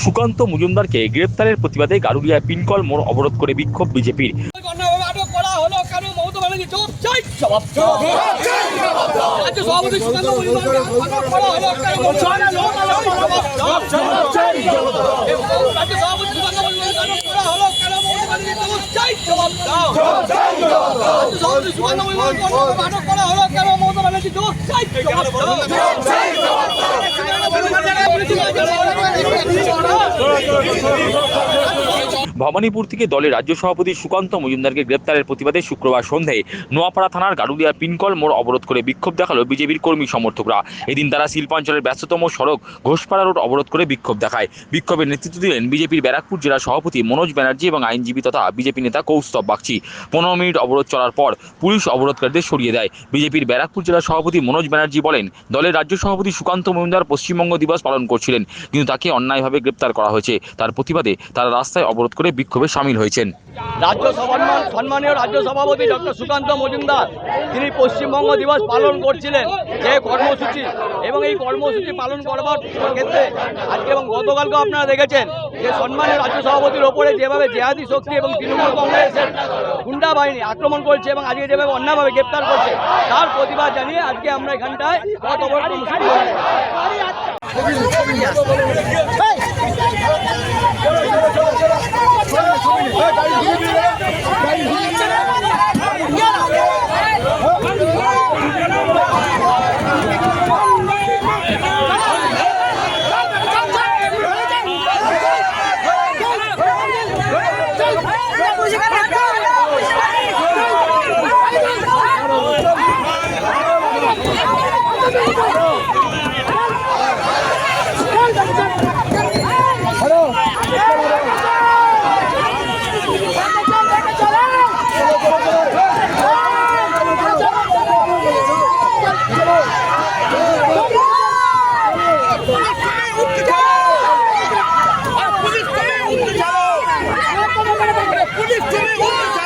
সুকান্ত মজুমদারকে গ্রেপ্তারের প্রতিবাদে গারুলিয়া পিনকল মোড় অবরোধ করে বিক্ষোভ বিজেপির জবাব চাই ভবানীপুর থেকে দলের রাজ্য সভাপতি সুকান্ত মজুমদারকে গ্রেপ্তারের প্রতিবাদে শুক্রবার সন্ধ্যায় নোয়াপাড়া থানার গারুলিয়া পিনকল মোড় অবরোধ করে বিক্ষোভ দেখাল বিজেপির কর্মী সমর্থকরা। এদিন তারা শিল্পাঞ্চলের ব্যস্ততম সড়ক ঘোষপাড়া রোড অবরোধ করে বিক্ষোভ দেখায়। বিক্ষোভের নেতৃত্ব দিলেন বিজেপির ব্যারাকপুর জেলা সভাপতি মনোজ ব্যানার্জি এবং আইনজীবী তথা বিজেপি নেতা কৌস্তব বাগচি। পনেরো মিনিট অবরোধ চলার পর পুলিশ অবরোধকারীদের সরিয়ে দেয়। বিজেপির ব্যারাকপুর জেলা সভাপতি মনোজ ব্যানার্জি বলেন, দলের রাজ্য সভাপতি সুকান্ত মজুমদার পশ্চিমবঙ্গ দিবস পালন করছিলেন, কিন্তু তাকে অন্যায়ভাবে গ্রেপ্তার করা হয়েছে। তার প্রতিবাদে তারা রাস্তায় অবরোধ করে বিক্ষোভে সামিল হয়েছেন রাজ্য সম্মান সম্মানীয় রাজ্য সভাপতি ডক্টর সুকান্ত মজুমদার, তিনি পশ্চিমবঙ্গ দিবস পালন করছিলেন যে কর্মসূচি এবং এই কর্মসূচি পালন করবার ক্ষেত্রে আজকে এবং গতকালকে আপনারা দেখেছেন যে সম্মানীয় রাজ্য সভাপতির ওপরে যেভাবে জেহাদি শক্তি এবং তৃণমূল কংগ্রেসের গুন্ডা বাহিনী আক্রমণ করছে এবং আজকে যেভাবে অন্যভাবে গ্রেপ্তার করছে, তার প্রতিবাদ জানিয়ে আজকে আমরা এখানটায় করেছি। Vamos police